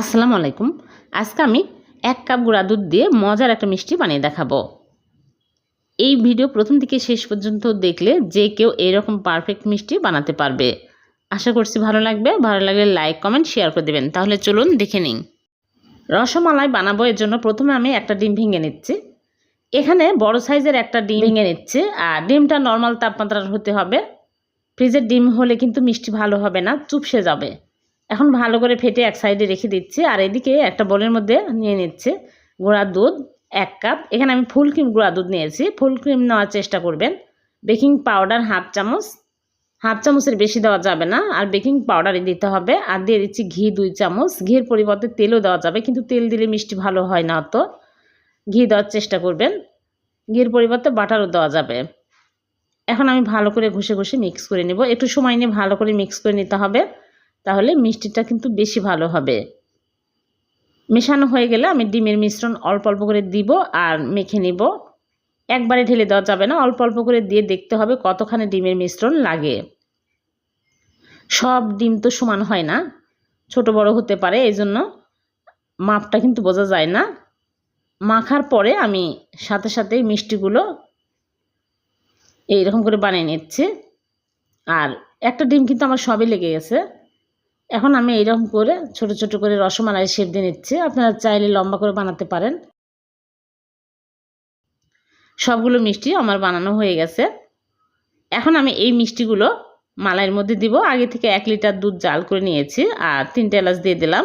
আসসালামু আলাইকুম। আজকে আমি এক কাপ গুঁড়া দুধ দিয়ে মজার একটা মিষ্টি বানিয়ে দেখাবো। এই ভিডিও প্রথম থেকে শেষ পর্যন্ত দেখলে যে কেউ এরকম পারফেক্ট মিষ্টি বানাতে পারবে। আশা করছি ভালো লাগবে। ভালো লাগলে লাইক কমেন্ট শেয়ার করে দেবেন। তাহলে চলুন দেখে নিন রসমালাই বানাবো, এর জন্য প্রথমে আমি একটা ডিম ভেঙে নিচ্ছি। এখানে বড় সাইজের একটা ডিম ভেঙে নিচ্ছে। আর ডিমটা নর্মাল তাপমাত্রার হতে হবে। ফ্রিজের ডিম হলে কিন্তু মিষ্টি ভালো হবে না, চুপসে যাবে। এখন ভালো করে ফেটে এক সাইডে রেখে দিচ্ছি, আর এদিকে একটা বোলের মধ্যে নিয়ে নিচ্ছে গুঁড়া দুধ, এক কাপ এখানে আমি ফুল ক্রিম গুঁড়া দুধ নিয়েছি। ফুল ক্রিম নেওয়ার চেষ্টা করবেন। বেকিং পাউডার হাফ চামচ। হাফ চামচের বেশি দেওয়া যাবে না, আর বেকিং পাউডারই দিতে হবে। আর দিয়ে দিচ্ছি ঘি দুই চামচ। ঘির পরিবর্তে তেলও দেওয়া যাবে, কিন্তু তেল দিলে মিষ্টি ভালো হয় না অত। ঘি দেওয়ার চেষ্টা করবেন। ঘির পরিবর্তে বাটারও দেওয়া যাবে। এখন আমি ভালো করে ঘষে ঘষে মিক্স করে নেব। একটু সময় নিয়ে ভালো করে মিক্স করে নিতে হবে। তাহলে মিষ্টিটা কিন্তু বেশি ভালো হবে। মেশানো হয়ে গেলে আমি ডিমের মিশ্রণ অল্প অল্প করে দিব আর মেখে নিব। একবারে ঢেলে দেওয়া যাবে না, অল্প অল্প করে দিয়ে দেখতে হবে কতখানি ডিমের মিশ্রণ লাগে। সব ডিম তো সমান হয় না, ছোট বড় হতে পারে এই জন্য মাপটা কিন্তু বোঝা যায় না। মাখার পরে আমি সাথে সাথে মিষ্টিগুলো এইরকম করে বানিয়ে নিচ্ছি। আর একটা ডিম কিন্তু আমার সবই লেগে গেছে। এখন আমি এইরকম করে ছোট ছোট করে রসমালাই শেপ দিয়ে নিচ্ছি। আপনারা চাইলে লম্বা করে বানাতে পারেন। সবগুলো মিষ্টি আমার বানানো হয়ে গেছে। এখন আমি এই মিষ্টিগুলো মালাইয়ের মধ্যে দিব। আগে থেকে এক লিটার দুধ জাল করে নিয়েছি আর তিনটে এলাচ দিয়ে দিলাম।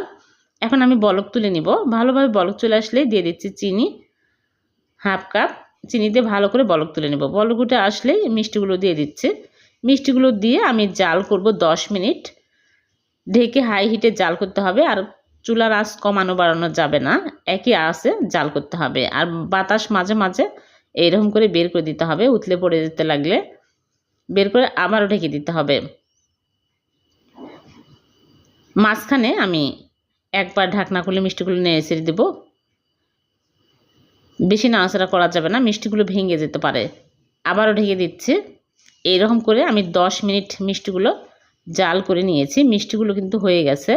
এখন আমি বলক তুলে নিব। ভালোভাবে বলক চলে আসলে দিয়ে দিচ্ছি চিনি, হাফ কাপ। চিনি দিয়ে ভালো করে বলক তুলে নেব। বলক উঠে আসলেই মিষ্টিগুলো দিয়ে দিচ্ছি। মিষ্টিগুলো দিয়ে আমি জাল করব দশ মিনিট। ঢেকে হাই হিটে জাল করতে হবে আর চুলার আঁচ কমানো বাড়ানো যাবে না। একই আঁচে জাল করতে হবে। আর বাতাস মাঝে মাঝে এইরকম করে বের করে দিতে হবে। উতলে পড়ে যেতে লাগলে বের করে আবারও ঢেকে দিতে হবে। মাঝখানে আমি একবার ঢাকনা খুলে মিষ্টিগুলো নিয়ে এসে দেবো। বেশি নাড়াচাড়া করা যাবে না। মিষ্টিগুলো ভেঙে যেতে পারে। আবারও ঢেকে দিচ্ছি। এইরকম করে আমি দশ মিনিট মিষ্টিগুলো জাল করে নিয়েছি, মিষ্টিগুলো কিন্তু হয়ে গেছে।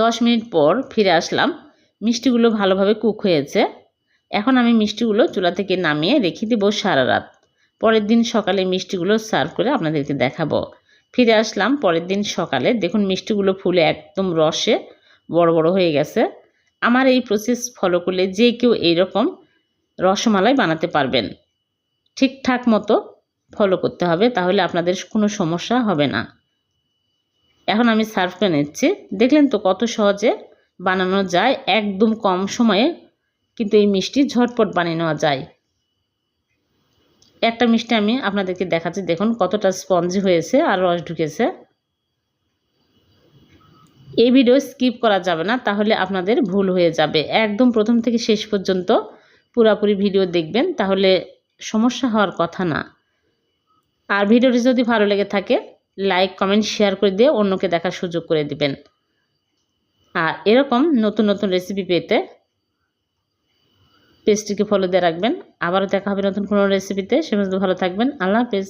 দশ মিনিট পর ফিরে আসলাম। মিষ্টিগুলো ভালোভাবে কুক হয়েছে। এখন আমি মিষ্টিগুলো চুলা থেকে নামিয়ে রেখে দেবো সারা রাত। পরের দিন সকালে মিষ্টিগুলো সার্ভ করে আপনাদেরকে দেখাবো। ফিরে আসলাম পরের দিন সকালে। দেখুন, মিষ্টিগুলো ফুলে একদম রসে বড় বড় হয়ে গেছে। আমার এই প্রসেস ফলো করলে যে কেউ এইরকম রসমালাই বানাতে পারবেন। ঠিকঠাক মতো ফলো করতে হবে, তাহলে আপনাদের কোনো সমস্যা হবে না। এখন আমি সার্ভ করে নিচ্ছি। দেখলেন তো কত সহজে বানানো যায়, একদম কম সময়ে কিন্তু এই মিষ্টি ঝটপট বানিয়ে নেওয়া যায়। একটা মিষ্টি আমি আপনাদেরকে দেখাচ্ছি, দেখুন কতটা স্পঞ্জি হয়েছে আর রস ঢুকেছে। এই ভিডিও স্কিপ করা যাবে না, তাহলে আপনাদের ভুল হয়ে যাবে। একদম প্রথম থেকে শেষ পর্যন্ত পুরাপুরি ভিডিও দেখবেন, তাহলে সমস্যা হওয়ার কথা না। আর ভিডিওটি যদি ভালো লেগে থাকে লাইক কমেন্ট শেয়ার করে দিয়ে অন্যকে দেখার সুযোগ করে দিবেন। আর এরকম নতুন নতুন রেসিপি পেতে পেজটিকে ফলো দিয়ে রাখবেন। আবারও দেখা হবে নতুন কোনো রেসিপিতে সে ভালো থাকবেন। আল্লাহ হাফেজ।